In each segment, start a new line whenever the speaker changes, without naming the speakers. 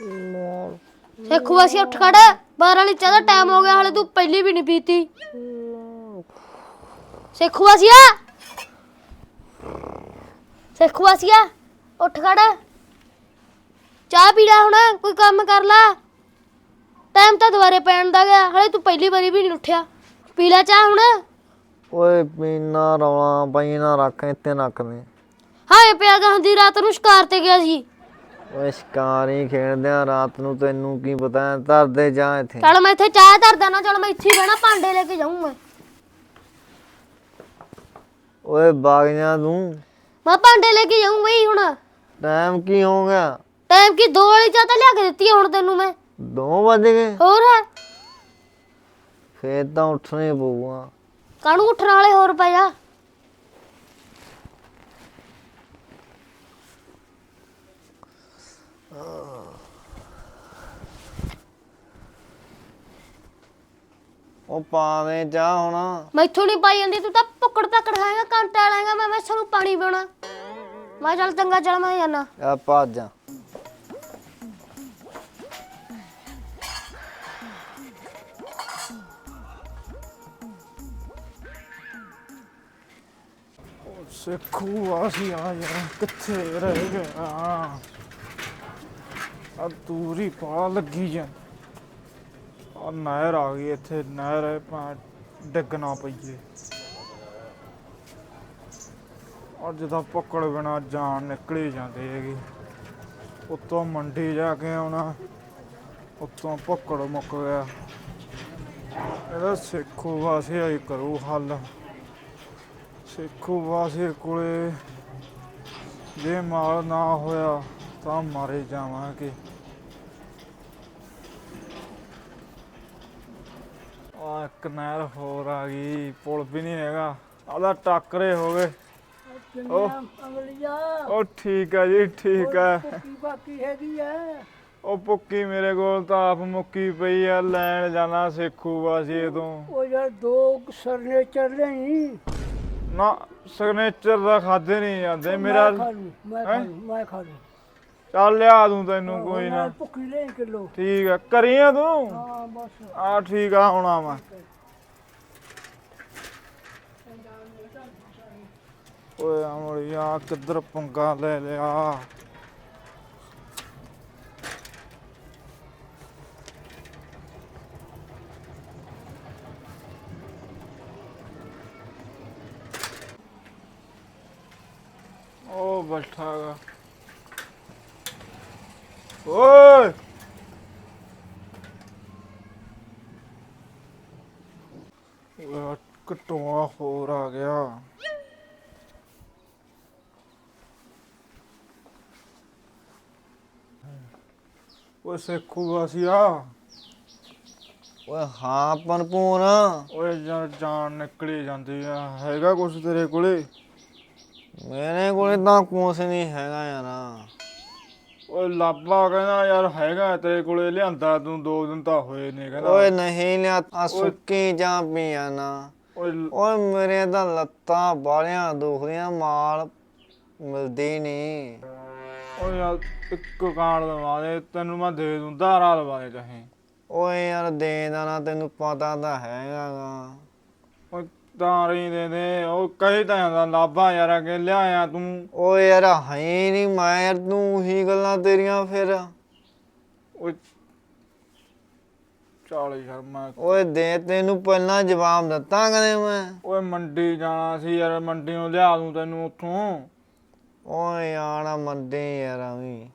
ਸੇਖੂ ਅਸੀਂ ਉੱਠ ਖੜ। ਬਾਹਰ ਵਾਲੀ ਚਾਹ ਦਾ ਟਾਈਮ ਹੋ ਗਿਆ ਹਲੇ ਤੂੰ ਪਹਿਲੀ ਵੀ ਨਹੀਂ ਪੀਤੀ। ਸੇਖੂ ਆਸੀਆ ਸੇਖੂ ਆਸੀਆ ਉੱਠ ਖੜ। ਚਾਹ ਪੀ ਲੈ ਹੁਣ ਕੋਈ ਕੰਮ ਕਰ ਲੈ। ਟਾਈਮ ਤਾਂ ਦੁਬਾਰੇ ਪੈਣ ਦਾ ਗਿਆ ਹਲੇ ਤੂੰ ਪਹਿਲੀ ਵਾਰੀ ਵੀ ਨਹੀਂ ਉੱਠਿਆ। ਪੀ ਲੈ ਚਾਹ ਹੁਣ।
ਓਏ ਪੀਣਾ ਰੌਲਾ ਪਈ ਨਾ ਰੱਖ ਇੱਥੇ ਨੱਕ ਨੇ
ਹਾਏ ਪਿਆ ਗਾਂਧੀ ਰਾਤ ਨੂੰ ਸ਼ਿਕਾਰ ਤੇ ਗਿਆ ਸੀ।
ਓਏ ਸ਼ਿਕਾਰੀ ਖੇਡਦੇ ਆ ਰਾਤ ਨੂੰ ਤੈਨੂੰ ਕੀ ਪਤਾ ਧਰਦੇ ਜਾ ਇੱਥੇ।
ਚੱਲ ਮੈਂ ਇੱਥੇ ਚਾਹ ਧਰਦਾ ਨਾ ਚੱਲ ਮੈਂ ਇੱਥੇ ਹੀ ਬਹਿਣਾ ਭਾਂਡੇ ਲੈ ਕੇ ਜਾਊਂ ਮੈਂ।
ਓਏ ਬਾਗ ਜਾ ਤੂੰ
ਮੈਂ ਭਾਂਡੇ ਲੈ ਕੇ ਜਾਊਂ ਬਈ ਹੁਣ।
ਟਾਈਮ ਕੀ ਹੋ ਗਿਆ?
ਟਾਈਮ ਕੀ ਦੋ ਵਾਲੀ ਚਾਹ ਤਾਂ ਲਿਆ ਕੇ ਦਿੱਤੀ ਆ ਹੁਣ ਤੈਨੂੰ ਮੈਂ।
2 ਵਜ ਗਏ।
ਹੋਰ ਹੈ?
ਫੇਰ ਤਾਂ ਉੱਠਣਾ ਪਊਗਾ।
ਕਾਹਨੂੰ ਉੱਠਣ ਵਾਲੇ ਹੋਰ ਪੈ ਜਾ
ਉਹ ਪਾ ਦੇ ਜਾ ਹੁਣ।
ਮੈਥੋਂ ਨਹੀਂ ਪਾਈ ਜਾਂਦੀ ਤੂੰ ਤਾਂ ਪਕੜ ਪਕੜ ਖਾਏਗਾ ਘੰਟਾ ਲਾਏਗਾ ਮੈਂ ਮੈਂ ਨੂੰ ਪਾਣੀ ਪੀਣਾ ਮੈਂ ਚੱਲ ਚੰਗਾ ਚੱਲ ਮੈਂ ਜਾਣਾ
ਆ ਭੱਜ ਜਾ।
ਸਿੱਖੂ ਆਸੀ ਆ ਯਾਰ ਕਿੱਥੇ ਰਹਿ ਗਿਆ ਆ ਦੂਰੀ ਪਾ ਲੱਗੀ ਜਾਂ। ਆ ਨਹਿਰ ਆ ਗਈ, ਇੱਥੇ ਨਹਿਰ ਹੈ ਪਾ ਡਿੱਗਣਾ ਪਈਏ। ਔਰ ਤਾਂ ਪਕੜ ਬਿਨਾ ਜਾਨ ਨਿਕਲੀ ਜਾਂਦੀ ਹੈਗੀ। ਉੱਤੋਂ ਮੰਡੀ ਜਾ ਕੇ ਆਉਣਾ, ਉੱਤੋਂ ਪਕੜ ਮੁੱਕ ਗਿਆ। ਇਹਦਾ ਸਿੱਖੂ ਵਾਸੀ ਆਈ ਕਰੂ ਹੱਲ। ਸਿੱਖੂ ਵਾਸੇ ਕੋਲੇ ਜੇ ਮਾਲ ਨਾ ਹੋਇਆ ਤਾਂ ਮਾਰੇ ਜਾਵਾਂਗੇ। ਆ ਨਹਿਰ ਹੋਰ ਆ ਗਈ ਪੁਲ ਵੀ ਨਹੀਂ ਹੈਗਾ। ਆਦਾ ਟੱਕਰੇ ਹੋ ਗਏ। ਉਹ ਉਹ ਠੀਕ ਆ ਜੀ ਠੀਕ ਆ।
ਬਾਕੀ ਹੈਗੀ ਐ
ਉਹ ਪੁੱਕੀ ਮੇਰੇ ਕੋਲ ਤਾਂ ਆਪ ਮੁੱਕੀ ਪਈ ਆ ਲੈਣ ਜਾਣਾ ਸੇਖੂ ਵਾਸੀਏ ਤੋਂ
ਉਹ ਯਾਰ ਦੋ ਸਰਨੇ ਚੱਲ ਰਹੀ
ਨਾ ਸਿਗਨੇਚਰ ਦਾ ਖਾਦੇ ਨਹੀਂ ਜਾਂਦੇ ਮੇਰਾ
ਖਾ? ਲੂੰ ਮੈਂ ਖਾ ਲੂੰ।
ਚੱਲ ਲਿਆ ਦੂੰ ਤੈਨੂੰ ਕੋਈ ਨਾ।
ਭੁੱਖੀ ਲੈ ਕਿਲੋ।
ਠੀਕ ਆ ਕਰੀਆਂ ਤੂੰ?
ਹਾਂ ਬਸ।
ਆ ਠੀਕ ਆ ਹੁਣ ਆਵਾਂ। ਓਏ ਅਮਲੀਆ ਕਿੱਧਰ ਪੰਗਾ ਲੈ ਲਿਆ? ਉਹ ਬੈਠਾ ਗਾ। ਓਏ। ਓਏ ਕਟੋਆ ਹੋਰ ਆ ਗਿਆ। ਓਏ ਸੇਖੂ ਵਾਸੀਆ।
ਓਏ ਹਾਂ ਪਨਪੂਨ
ਓਏ ਯਾਰ ਜਾਨ ਨਿਕਲੀ ਜਾਂਦੀ ਆ। ਹੈਗਾ ਕੁਛ ਤੇਰੇ ਕੋਲੇ?
ਮੇਰੇ ਕੋਲੇ ਤਾਂ ਕੁਛ ਨਹੀਂ ਹੈਗਾ ਯਾਰ।
ਓਏ ਲਾਬਾ ਕਹਿੰਦਾ ਯਾਰ ਹੈਗਾ ਤੇਰੇ ਕੋਲੇ ਲਿਆਂਦਾ ਤੂੰ ਦੋ ਦਿਨ ਤਾਂ ਹੋਏ ਨੇ ਕਹਿੰਦਾ।
ਓਏ ਨਹੀਂ ਲਿਆ ਆ ਸੁੱਕੀ ਜਾਂ ਪੀਆ ਨਾ।
ਓਏ
ਮੇਰੇ ਤਾਂ ਲੱਤਾਂ ਬਾਲਿਆਂ ਦੁਖਦੀਆਂ ਮਾਲ ਮਿਲਦੀ ਨਹੀਂ।
ਓਏ ਯਾਰ ਇੱਕ ਕਾਂਡ ਲਵਾ ਦੇ ਤੈਨੂੰ ਮੈਂ ਦੇ ਦੂੰ ਧਾਰਾ ਲਵਾ ਦੇ ਚਾਹੇ
ਓਏ ਯਾਰ ਦੇ ਦਾ ਨਾ ਤੈਨੂੰ ਪਤਾ ਤਾਂ ਹੈਗਾ ਗਾ
ਓਏ ਧਾਰੀ ਦੇ ਦੇ ਉਹ ਕਹੀ ਤਾਂ ਜਾਂਦਾ ਲਾਭਾ ਯਾਰ ਅੱਗੇ ਲਿਆਇਆ ਤੂੰ।
ਓਏ ਯਾਰ ਹੈ ਨਹੀਂ ਮੈਂ ਯਾਰ ਤੂੰ ਹੀ ਗੱਲਾਂ ਤੇਰੀਆਂ ਫਿਰ।
ਓਏ ਚੱਲ ਯਾਰ ਮੈਂ
ਓਏ ਦੇ ਤੈਨੂੰ ਪਹਿਲਾਂ ਜਵਾਬ ਦਿੱਤਾ ਕਦੇ ਮੈਂ।
ਓਏ ਮੰਡੀ ਜਾਣਾ ਸੀ ਯਾਰ ਮੰਡੀ ਲਿਆ ਦੂੰ ਤੈਨੂੰ ਉੱਥੋਂ।
ਓਏ ਆਣਾ ਮੰਦੇ ਯਾਰ ਵੀ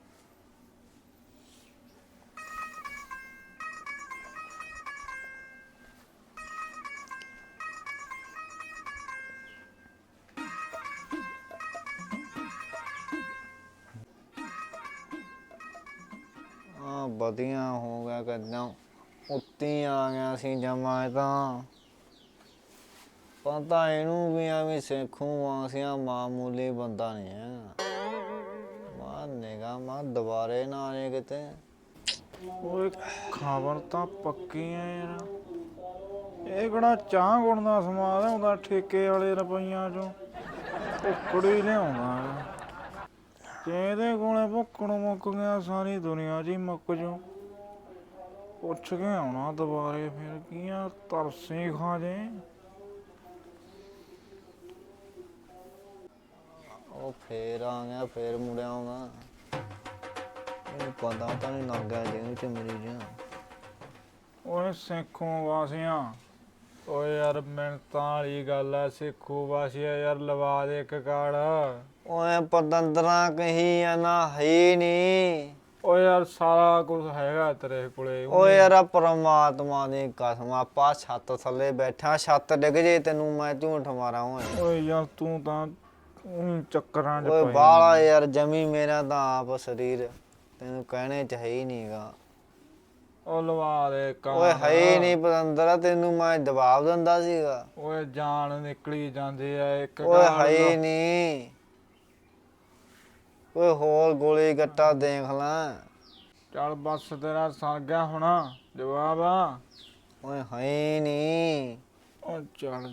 ਆ ਵਧੀਆ ਹੋ ਗਿਆ ਕਦਾਂ? ਉੱਤੀ ਆ ਗਿਆ ਸੀ ਜਮਾ ਤਾਂ। ਪਤਾ ਇਹਨੂੰ ਵੀ ਆ ਸੇਖੂ ਵਾਸਿਆ ਮਾਮੂਲੀ ਬੰਦਾ ਨਹੀਂ ਹੈ। ਮਾਨੇਗਾ ਮਾ ਦੁਬਾਰੇ ਨਾ ਆਏ ਕਿਤੇ।
ਓਏ, ਖਬਰ ਤਾਂ ਪੱਕੀ ਆ ਯਾਰ। ਇਹ ਕਿਹੜਾ ਚਾਹ ਗੁਣ ਦਾ ਸਮਾਨ ਆਉਂਦਾ ਠੇਕੇ ਵਾਲੇ ਰੁਪਈਆਂ ਚੋਂ। ਉਕੜੀ ਲਿਆਉਂਦਾ। ਜਿਹਦੇ ਕੋਲੇ ਭੁੱਕਣ ਮੁੱਕ ਗਿਆ ਸਾਰੀ ਦੁਨੀਆ ਹੀ ਮੁੱਕ ਜੂ। ਪੁੱਛ ਕੇ ਆਉਣਾ ਦੁਬਾਰੇ ਫਿਰ ਕੀਆਂ ਤਰਸੇ ਖਾ ਜੇ।
ਉਹ ਫੇਰ ਆ ਗਿਆ ਫੇਰ ਮੁੜਿਆ ਆਉਂਗਾ ਇਹ ਪਤਾ ਤਾਂ ਨਹੀਂ ਲੱਗਾ ਜਿਹਨੂੰ ਚ ਮੇਰੀ ਜਾਂ।
ਓਏ ਸਿੱਖੋਂ ਵਾਸੀਆਂ। ਓਏ ਯਾਰ ਮਿੰਟਾਂ ਵਾਲੀ ਗੱਲ ਐ ਸਿੱਖੂ ਵਾਸੀਆ ਯਾਰ ਲਵਾ ਦੇ ਇੱਕ ਕਾੜ
ਓਏ ਪਤੰਦਰਾ ਕਹੀ ਆ ਨਾ ਹੈ ਨਹੀਂ।
ਓਏ ਯਾਰ ਸਾਰਾ ਕੁਝ ਹੈਗਾ ਤੇਰੇ ਕੋਲੇ।
ਓਏ ਯਾਰ ਆਹ ਪ੍ਰਮਾਤਮਾ ਦੀ ਕਸਮ ਆਪਾਂ ਛੱਤ ਥੱਲੇ ਬੈਠਾ ਛੱਤ ਡਿੱਗ ਜੇ ਤੈਨੂੰ ਮੈਂ ਝੂਠ ਮਾਰਾਂ ਓਏ।
ਓਏ ਯਾਰ ਤੂੰ ਤਾਂ ਊਂ ਚੱਕਰਾਂ 'ਚ
ਓਏ
ਪਈ
ਬਾਲਾ ਯਾਰ ਜਮੀ ਮੇਰਾ ਤਾਂ ਆਪ ਸਰੀਰ ਤੈਨੂੰ ਕਹਿਣੇ ਚ ਹੈ ਹੀ ਨਹੀਂਗਾ।
ਓ ਲਵਾ ਦੇ ਕਾੜ
ਓਏ ਹੈ ਹੀ ਨਹੀਂ ਪਤੰਦਰਾ ਤੈਨੂੰ ਮੈਂ ਜਵਾਬ ਦਿੰਦਾ ਸੀਗਾ।
ਓਏ ਜਾਨ ਨਿਕਲੀ ਜਾਂਦੀ ਐ ਇੱਕ
ਓਏ ਹੈ ਹੀ ਨਹੀਂ। ਓਏ ਹੋਰ ਗੋਲੀ ਗੱਟਾ ਦੇਖ ਲੈ।
ਚੱਲ ਬਸ ਤੇਰਾ ਸਰ ਗਿਆ ਹੋਣਾ ਜਵਾਬ। ਆ
ਓਏ ਹੈ ਨਹੀਂ।
ਓ ਚੱਲ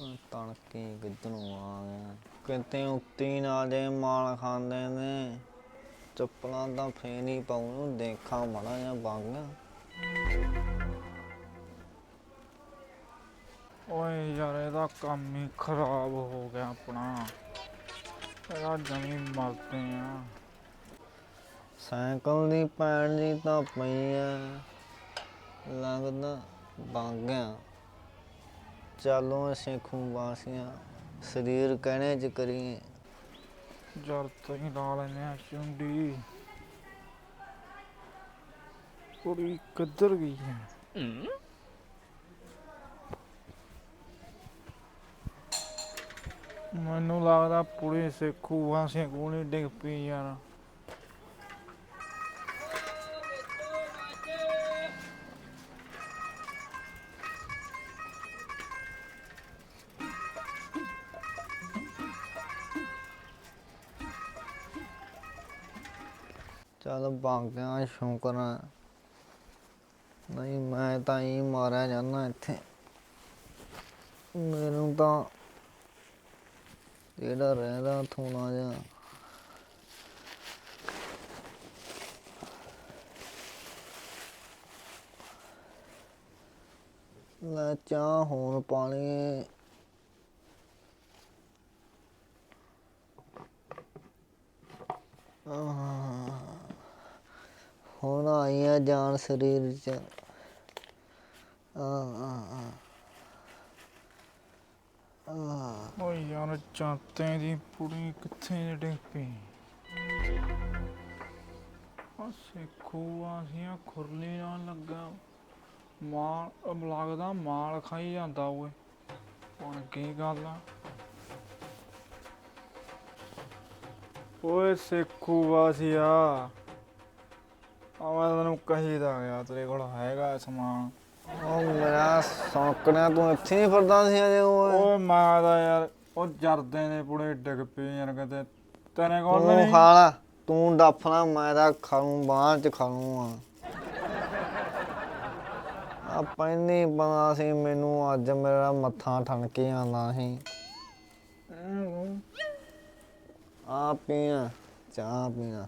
ਓਏ ਤਣਕੀ ਕਿੱਧਰੋਂ ਆ ਗਿਆ? ਕਿਤੇ ਉੱਤੀ ਨਾ ਜੇ ਮਾਲ ਖਾਂਦੇ ਨੇ। ਚੱਪਲਾਂ ਤਾਂ ਫੇਰ ਹੀ ਪਾਉ ਨੂੰ ਦੇਖਾਂ ਮੜਾ ਜਾਂ ਬੰਗ।
ਓਏ ਯਾਰ ਇਹਦਾ ਕੰਮ ਹੀ ਖਰਾਬ ਹੋ ਗਿਆ ਆਪਣਾ। ਇਹਦਾ ਜਮੀ ਮਰਦੇ ਆ।
ਸਾਈਕਲ ਦੀ ਪੈਣ ਜੀ ਤਾਂ ਪਈ ਆ ਲੱਗਦਾ ਬੰਗਿਆ ਚਲੋ ਅਸੀਂ ਖੂਬਾਸੀਆਂ ਸਰੀਰ ਕਹਿਣੇ ਚ ਕਰੀਏ?
ਜਰ ਤਹੀਂ ਲਾ ਲੈਨੇ ਆ ਚੁੰਡੀ। ਕੁੜੀ ਕਿੱਧਰ ਗਈ ਹੈ? ਮੈਨੂੰ ਲੱਗਦਾ ਪੁਲਿਸ ਸੇਖੂ ਵਾਸੀਆਂ ਕੋਲ ਡਿੱਗ ਪਈ ਯਾਰ।
ਚੱਲ ਬਾਗਿਆਂ ਸ਼ੁਕਰ ਨਹੀਂ, ਮੈਂ ਤਾਂ ਹੀ ਮਾਰਿਆ ਜਾਂਦਾ ਇੱਥੇ। ਮੈਨੂੰ ਤਾਂ ਜਿਹੜਾ ਰਹਿੰਦਾ ਥੋੜਾ ਜਿਹਾ ਲੈ ਚਾਹ, ਹੁਣ ਪਾਣੀ। ਹੁਣ ਆਈ ਆ ਜਾਨ ਸਰੀਰ ਚ। ਆ ਆ ਆ ਆ
ਓਏ ਯਾਰ, ਚਾਤੇ ਦੀ ਪੁੜੀ ਕਿੱਥੇ ਡਿੱਗ ਪਈ? ਆ ਸੇਖੂ ਵਾਸੀਆਂ ਖੁਰਲੀ ਨਾਲ ਲੱਗਾ। ਮਾਲ ਅਬ ਲੱਗਦਾ ਮਾਲ ਖਾਈ ਜਾਂਦਾ ਓਏ। ਹੁਣ ਕੀ ਗੱਲ ਆ? ਓਏ ਸੇਖੂ ਵਾਸੀਆ ਆ ਮੈਂ ਤੈਨੂੰ ਕਹੀਦਾ ਗਿਆ ਤੇਰੇ ਕੋਲ ਹੈਗਾ ਸਮਾਨ।
ਉਹ ਮੇਰਾ ਸੌਂਕਣਾ ਤੂੰ ਇੱਥੇ ਨਹੀਂ ਫਿਰਦਾ ਸੀ ਅਜੇ ਓਏ
ਓਏ ਮਾਂ ਦਾ ਯਾਰ ਉਹ ਜਰਦੇ ਨੇ ਪੁੜੇ ਡਿੱਗ ਪਏ ਯਾਰ ਕਿਤੇ। ਤੇਰੇ ਕੋਲ
ਤੂੰ
ਨਹੀਂ?
ਖਾ ਲਾ ਤੂੰ ਡੱਫਣਾ ਮੈਂ ਤਾਂ ਖਾਉਂ ਬਾਹਰ ਚ ਖਾਉਂ ਆ। ਆ ਪੈਣੀ ਬਣਾ ਸੀ ਮੈਨੂੰ ਅੱਜ ਮੇਰਾ ਮੱਥਾ ਠਣਕੇ ਆਉਂਦਾ ਸੀ। ਆ ਪੀਣਾ ਚਾਹ ਪੀਣਾ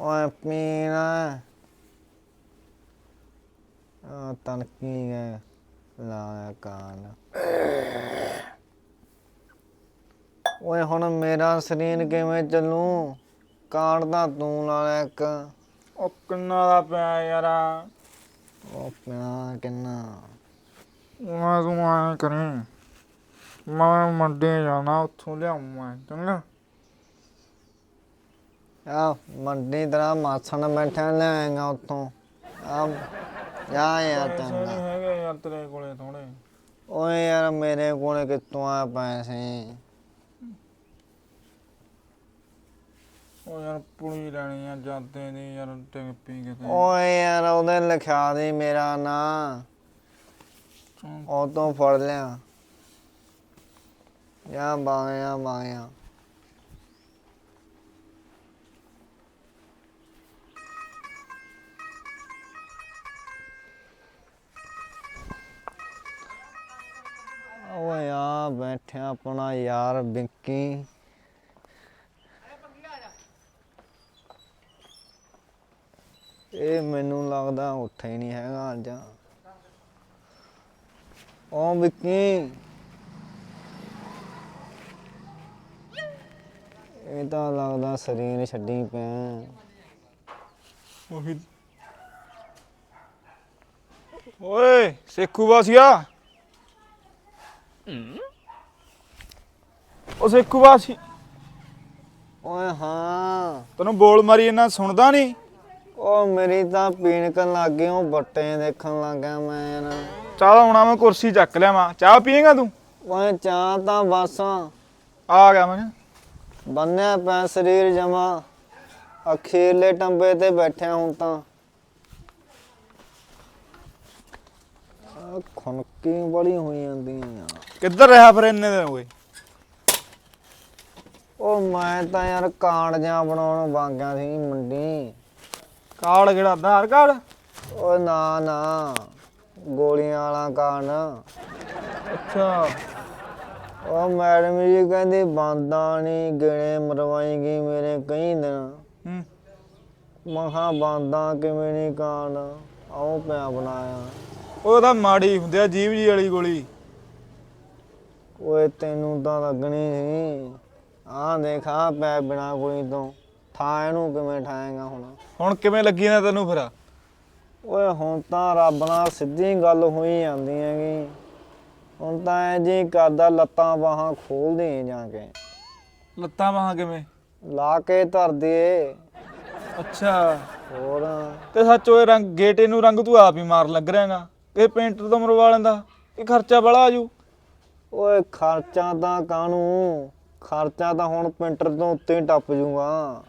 ਓਏ ਪੀਣਾ। ਆ ਤਨਕੀ ਕਾਨ। ਓਏ ਹੁਣ ਮੇਰਾ ਸਰੀਰ ਕਿਵੇਂ ਚੱਲੂ? ਕਾਂਡ ਤਾਂ ਤੂੰ ਲਾ ਲਿਆ ਇੱਕ।
ਉਹ ਕਿੰਨਾ ਦਾ ਪਿਆ ਯਾਰ?
ਉਹ ਪਿਆ ਕਿੰਨਾ?
ਮੈਂ ਤੂੰ ਆਇਆ ਕਰੀ। ਮੈਂ ਮੰਡੀ ਜਾਣਾ ਉੱਥੋਂ ਲਿਆਉਂ ਮੈਂ ਚੰਗਾ।
ਆ ਮੰਡੀ ਤਰ੍ਹਾਂ ਮਾਸਣ ਬੈਠਾ ਲਿਆਏਗਾ ਉੱਥੋਂ। ਆ ਜਾ ਯਾਰ
ਨਹੀਂ ਹੈਗੇ ਯਾਰ ਤੇਰੇ ਕੋਲੇ ਥੋੜੇ
ਓਏ ਯਾਰ ਮੇਰੇ ਕੋਲ ਕਿੱਥੋਂ ਆ ਪੈਸੇ?
ਉਹ ਯਾਰ ਪੁਲੀ ਲੈਣੀ ਆ ਜਾਂਦੇ ਦੀ ਯਾਰ ਟਿਕ ਪੀ ਕਿਤੇ
ਓਏ ਯਾਰ ਉਹਦੇ ਲਿਖਿਆ ਦੇ ਮੇਰਾ ਨਾਂ। ਉਹ ਤੋਂ ਫੜ ਲਿਆ। ਜਾਂ ਬਾਇਆ ਬਾਇਆ ਬੈਠਿਆ ਆਪਣਾ ਯਾਰ ਬਿੰਕੀ। ਇਹ ਮੈਨੂੰ ਲੱਗਦਾ ਉੱਠੇ ਹੀ ਨਹੀਂ ਹੈਗਾ ਅੱਜ। ਓ ਬਿੰਕੀ। ਇਹ ਤਾਂ ਲੱਗਦਾ ਸਰੀਰ ਛੱਡੀ ਪਿਆ।
ਉਹੀ। ਓਏ ਸੇਖੂ ਵਾਸੀਆ। ਉਹ ਸੇਖੂ ਵਾਸੀ।
ਓਏ ਹਾਂ।
ਤੈਨੂੰ ਬੋਲ ਮਾਰੀ ਇਹਨਾਂ ਸੁਣਦਾ ਨਹੀਂ।
ਉਹ ਮੇਰੀ ਤਾਂ ਪੀਣਕਣ ਲੱਗ ਗਈ ਉਹ ਬੱਟੇ ਦੇਖਣ ਲੱਗ ਮੈਂ ਨਾ
ਚਾਹ ਆਉਣਾ ਮੈਂ ਕੁਰਸੀ ਚੱਕ ਲਿਆਵਾਂ। ਚਾਹ ਪੀਏਗਾ ਤੂੰ?
ਓਏ ਚਾਹ ਤਾਂ ਬਸ।
ਆ ਗਿਆ ਮੈਂ
ਬੰਨਿਆ ਪਿਆ ਸਰੀਰ ਜਮਾ। ਅਖੀਰਲੇ ਟੰਬੇ ਤੇ ਬੈਠਿਆ ਹੁਣ ਤਾਂ। ਖੁਨਕੀ ਬੜੀ ਹੋਈ ਜਾਂਦੀਆਂ ਯਾਰ।
ਕਿੱਧਰ ਰਿਹਾ ਫਿਰ ਇੰਨੇ ਦਿਨ ਹੋਏ
ਉਹ ਮੈਂ ਤਾਂ ਯਾਰ ਕਾਰਡ ਜਾਂ ਬਣਾਉਣ ਵਾਂਗਿਆ ਸੀ ਮੰਡੀ।
ਕਾਰਡ ਕਿਹੜਾ ਆਧਾਰ ਕਾਰਡ?
ਓਏ ਨਾ ਨਾ ਗੋਲੀਆਂ ਵਾਲਾ ਕਾਰਡ।
ਅੱਛਾ।
ਉਹ ਮੈਡਮ ਜੀ ਕਹਿੰਦੀ ਬੰਦਾ ਨਹੀਂ ਗਿਣੇ ਮਰਵਾਏਗੀ ਮੇਰੇ ਕਈ ਦਿਨ।
ਹੂੰ।
ਮਹਾ ਬੰਦਾ ਕਿਵੇਂ ਨਹੀਂ ਕਾਂਡ ਆਉ ਪਿਆ ਬਣਾਇਆ।
ਉਹ ਤਾਂ ਮਾੜੀ ਹੁੰਦੀ ਆ ਜੀਵ ਜੀ ਵਾਲੀ ਗੋਲੀ।
ਓਏ ਤੈਨੂੰ ਤਾਂ ਲੱਗਣੀ ਸੀ। ਦੇਖਾ ਪੈ ਬਿਨਾ ਕੋਈ ਤੋਂ। ਠਾ ਇਹਨੂੰ ਕਿਵੇਂ ਠਾਏਗਾ ਹੁਣ?
ਹੁਣ ਕਿਵੇਂ ਲੱਗੀ ਨਾ ਤੈਨੂੰ ਫਿਰ?
ਓਏ ਹੁਣ ਤਾਂ ਰੱਬ ਨਾਲ ਸਿੱਧੀ ਗੱਲ ਹੋਈ ਜਾਂਦੀ ਹੈਗੀ। ਹੁਣ ਤਾਂ ਐ ਜੀ ਕਰਦਾ ਲੱਤਾਂ ਬਾਹਾਂ ਖੋਲ ਦੇ ਜਾ ਕੇ।
ਲੱਤਾਂ ਬਾਹਾਂ ਕਿਵੇਂ?
ਲਾ ਕੇ ਧਰ ਦੇ
ਅੱਛਾ।
ਹੋਰ?
ਤੇ ਸੱਚ ਓਏ ਰੰਗ ਗੇਟੇ ਨੂੰ ਰੰਗ ਤੂੰ ਆਪ ਹੀ ਮਾਰ ਲੱਗ ਰਿਹਾਗਾ। ਇਹ ਪੇਂਟਰ ਤੋਂ ਮਰਵਾ ਲੈਂਦਾ। ਇਹ ਖਰਚਾ ਬੜਾ ਆਜੂ
ਓਏ ਖਰਚਾ ਤਾਂ ਕਾਹਨੂੰ? ਖਰਚਾ ਤਾਂ ਹੁਣ ਪਿੰਟਰ ਤੋਂ ਉੱਤੇ ਹੀ ਟੱਪ ਜੂਗਾ।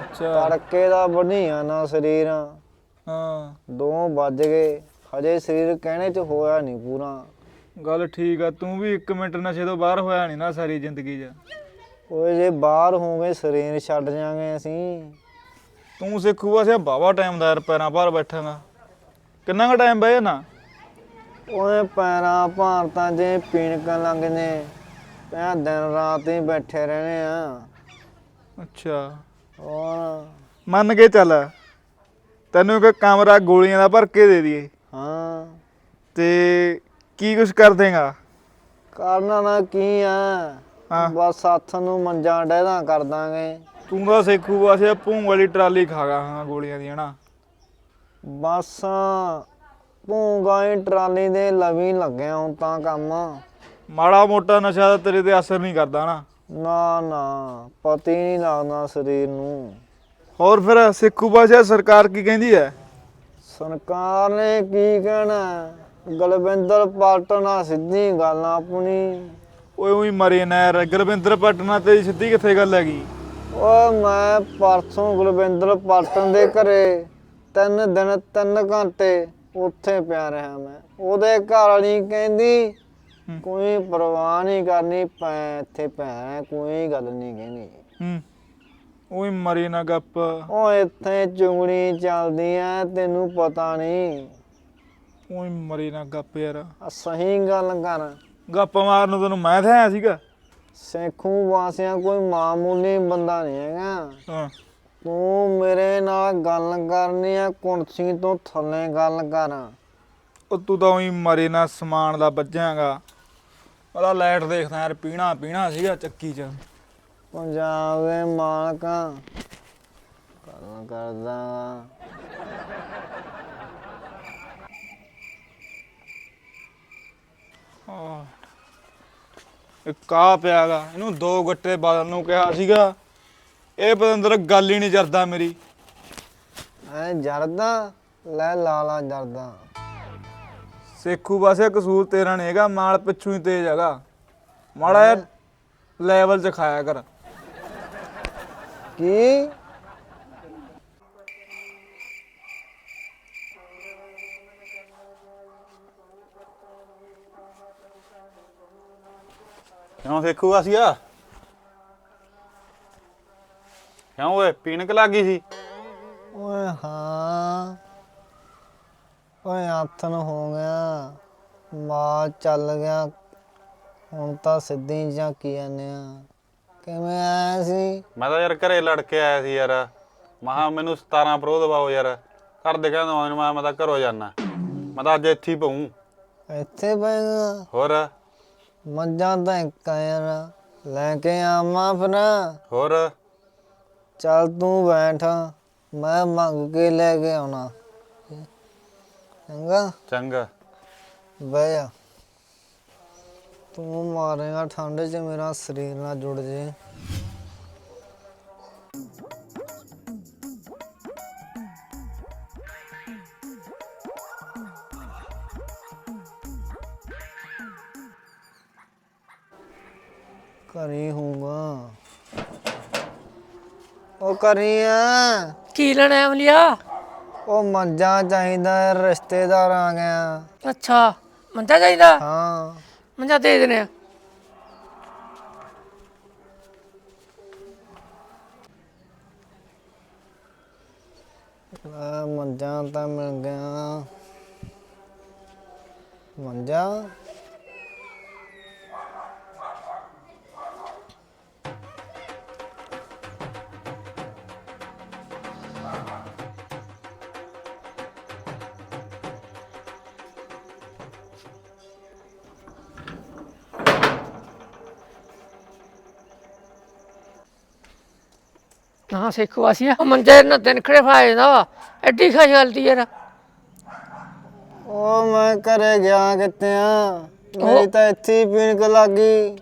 ਅੱਛਾ।
ਤੜਕੇ ਦਾ ਬਣੀਆ ਨਾ ਸਰੀਰ।
ਹਾਂ।
ਦੋ ਵੱਜ ਗਏ। ਹਜੇ ਸਰੀਰ ਕਹਿਣੇ ਚ ਹੋਇਆ ਨਹੀਂ ਪੂਰਾ।
ਗੱਲ ਠੀਕ ਆ ਤੂੰ ਵੀ 1 ਮਿੰਟ ਨਸ਼ੇ ਤੋਂ ਬਾਹਰ ਹੋਇਆ ਨਹੀਂ ਨਾ ਸਾਰੀ ਜ਼ਿੰਦਗੀ 'ਚ।
ਓਏ ਜੇ ਬਾਹਰ ਹੋਵੇ ਸਰੀਰ ਛੱਡ ਜਾਾਂਗੇ ਅਸੀਂ।
ਤੂੰ ਸਿੱਖੂਗਾ ਸੇ ਬਾਵਾ ਟਾਈਮ ਦਾ ਯਾਰ ਪੈਰਾਂ ਭਾਰ ਬੈਠਾਂਗਾ। ਕਿੰਨਾ ਕੁ ਟਾਈਮ ਬਹਿ ਜਾਣਾ?
ਓਏ ਪੈਰਾਂ ਭਾਰਤਾਂ ਜੇ ਪੀਣਕਾਂ ਲੰਘ ਨੇ ਪਿਆ ਦਿਨ ਰਾਤ ਹੀ ਬੈਠੇ ਰਹਿਣੇ ਆ।
ਅੱਛਾ।
ਹੋਰ?
ਮੰਨ ਕੇ ਚੱਲ ਤੈਨੂੰ ਇੱਕ ਕਮਰਾ ਗੋਲੀਆਂ ਦਾ ਭਰ ਕੇ ਦੇ ਦਈਏ।
ਹਾਂ।
ਤੇ ਕੀ ਕੁਛ ਕਰ ਦੇਗਾ?
ਕਰਨਾ ਨਾ ਕੀ ਆ?
ਹਾਂ।
ਬਸ ਹੱਥ ਨੂੰ ਮੰਜਾਂ ਡੈਦਾ ਕਰ ਦਾਂਗੇ।
ਤੂੰ ਤਾਂ ਸੇਖੂ ਵਾਸੇ ਭੂੰ ਵਾਲੀ ਟਰਾਲੀ ਖਾ ਗਾ ਹਾਂ ਗੋਲੀਆਂ ਦੀ ਹਨਾ?
ਬਸ ਭੂੰਗਾ ਹੀ ਟਰਾਲੀ ਦੇ ਲਵੀ ਲੱਗਿਆ ਹੁਣ ਤਾਂ ਕੰਮ।
ਮਾੜਾ ਮੋਟਾ ਨਸ਼ਾ ਤਾਂ ਤੇਰੇ ਤੇ ਅਸਰ ਨਹੀਂ ਕਰਦਾ ਨਾ।
ਨਾ ਨਾ ਪਤੀ ਨਹੀਂ ਲੱਗਦਾ ਸਰੀਰ ਨੂੰ।
ਹੋਰ ਫਿਰ ਸਿੱਖੂ ਵਾਸੇ ਸਰਕਾਰ ਕੀ ਕਹਿੰਦੀ ਹੈ?
ਸਰਕਾਰ ਨੇ ਕੀ ਕਹਿਣਾ? ਗਲਵਿੰਦਰ ਪਾਟਨਾ ਸਿੱਧੀ ਗੱਲ ਆਪਣੀ।
ਓਏ ਉਹੀ ਮਰੇ ਨਾ ਯਾਰ ਗੁਰਵਿੰਦਰ ਪਟਨਾ ਤੇ ਸਿੱਧੀ ਕਿੱਥੇ ਗੱਲ ਹੈਗੀ?
ਓਏ ਮੈਂ ਪਰਸੋਂ ਗੁਲਵਿੰਦਰ ਪਾਟਨ ਦੇ ਘਰੇ ਤਿੰਨ ਦਿਨ ਤਿੰਨ ਘੰਟੇ ਉੱਥੇ ਪਿਆ ਰਿਹਾ ਮੈਂ। ਉਹਦੇ ਘਰ ਵਾਲੀ ਕਹਿੰਦੀ। ਕੋਈ ਪਰਵਾਹ ਨਹੀਂ ਕਰਨੀ ਪੈ ਇੱਥੇ ਪੈ ਕੋਈ ਗੱਲ ਨਹੀਂ ਕਹਿੰਦੀ
ਹੂੰ। ਉਹੀ ਮਰੇ ਨਾ ਗੱਪ।
ਉਹ ਇੱਥੇ ਚੁੰਗਣੀ ਚੱਲਦੀ ਐ ਤੈਨੂੰ ਪਤਾ ਨਹੀਂ
ਉਹੀ ਮਰੇ ਨਾ ਗੱਪ ਯਾਰ।
ਆ ਸਹੀ ਗੱਲ ਕਰ।
ਗੱਪ ਮਾਰਨ ਨੂੰ ਤੈਨੂੰ ਮੈਂ ਤਾਂ ਆਇਆ ਸੀਗਾ।
ਸੇਖੂ ਵਾਸਿਆ ਕੋਈ ਮਾਮੂਲੀ ਬੰਦਾ ਨਹੀਂ ਹੈਗਾ।
ਹਾਂ।
ਤੂੰ ਮੇਰੇ ਨਾਲ ਗੱਲ ਕਰਨੀ ਆ ਕੁਰਸੀ ਤੋਂ ਥੱਲੇ ਗੱਲ ਕਰ।
ਉਹ ਤੂੰ ਤਾਂ ਉਹੀ ਮਰੇ ਨਾ ਸਮਾਨ ਦਾ ਵੱਜਾਂਗਾ ਉਹਦਾ ਲਾਈਟ ਦੇਖਦਾ ਯਾਰ ਪੀਣਾ ਪੀਣਾ ਸੀਗਾ ਚੱਕੀ 'ਚ।
ਪੰਜਾਬ ਦੇ ਮਾਲਕਾਂ ਗੱਲ ਕਰਦਾ।
ਇਹ ਕਾ ਪਿਆਗਾ ਇਹਨੂੰ ਦੋ ਗੱਟੇ ਬਦਲਣ ਨੂੰ ਕਿਹਾ ਸੀਗਾ। ਇਹ ਪਤੰਦਰ ਗੱਲ ਹੀ ਨਹੀਂ ਕਰਦਾ ਮੇਰੀ।
ਐ ਜਰਦਾ ਲੈ ਲਾਲਾ ਜਰਦਾ।
ਸੇਖੂ ਵਾਸੇ ਕਸੂਰ ਤੇਰਾ ਨਹੀਂ ਹੈਗਾ ਮਾਲ ਪਿੱਛੋਂ ਹੀ ਤੇਜ਼ ਹੈਗਾ। ਮਾੜਾ ਜਿਹਾ ਲੈਵਲ 'ਚ ਖਾਇਆ ਕਰ।
ਕੀ?
ਕਿਉਂ ਦੇਖੂਗਾ ਸੀਆ ਕਿਉਂ ਓਏ ਪੀਣਕ ਲੱਗੀ ਸੀ?
ਓਏ ਹਾਂ। ਓਏ ਆਥਨ ਹੋ ਗਿਆ। ਮਾਲ ਚੱਲ ਗਿਆ। ਹੁਣ ਤਾਂ ਸਿੱਧੀ ਝਾਕੀ ਜਾਂਦੇ ਆ। ਕਿਵੇਂ ਆਇਆ ਸੀ?
ਮੈਂ ਤਾਂ ਯਾਰ ਘਰੇ ਲੜ ਕੇ ਆਇਆ ਸੀ ਯਾਰ। ਮਹਾ ਮੈਨੂੰ 17 ਪ੍ਰੋ ਦਵਾਓ ਯਾਰ। ਘਰ ਦੇ ਕਹਿੰਦਾ ਮੈਨੂੰ ਮੈਂ ਮੈਂ ਤਾਂ ਘਰੋਂ ਜਾਣਾ ਮੈਂ ਤਾਂ ਅੱਜ ਇੱਥੇ ਹੀ ਪਊਂ।
ਇੱਥੇ ਬੈਗਾ
ਹੋਰ?
ਮੱਝਾਂ ਤਾਂ ਇੱਕ ਆ ਯਾਰ। ਲੈ ਕੇ ਆਵਾਂ ਫਿਰ।
ਹੋਰ?
ਚੱਲ ਤੂੰ ਬੈਠ। ਮੈਂ ਮੰਗ ਕੇ ਲੈ ਕੇ ਆਉਣਾ। ਚੰਗਾ?
ਚੰਗਾ।
ਬਹਿ ਜਾ। ਤੂੰ ਮਾਰੇਗਾ ਠੰਡ 'ਚ ਮੇਰਾ ਸਰੀਰ ਨਾਲ ਜੁੜ ਜੇ। ਕਰੀ ਹੂੰਗਾ ਉਹ ਕਰੀ ਆ।
ਕੀ ਲੈਣਾ ਅਮਲੀਆ?
ਉਹ ਮੰਜਾ ਚਾਹੀਦਾ ਹੈ, ਰਿਸ਼ਤੇਦਾਰ ਆ ਗਿਆ
ਅੱਛਾ ਮੰਜਾ ਚਾਹੀਦਾ?
ਹਾਂ।
ਮੰਜਾ ਦੇ ਦੇਣੇ ਆ।
ਆ ਮੰਜਾ ਤਾਂ ਮਿਲ ਗਿਆ ਮੰਜਾ
ਹਾਂ ਸਿੱਖੂ ਅਸੀਂ ਮੰਜੇ ਨਾ ਦਿਨ ਖੜੇ ਫਾਇ ਨਾ ਐਡੀ ਖਜਲਤੀ ਯਾਰ।
ਉਹ ਮੈਂ ਘਰੇ ਗਿਆ ਕਿਤੇ ਆ? ਮੇਰੀ ਤਾਂ ਇੱਥੇ ਹੀ ਪੀਣਕ ਲੱਗੀ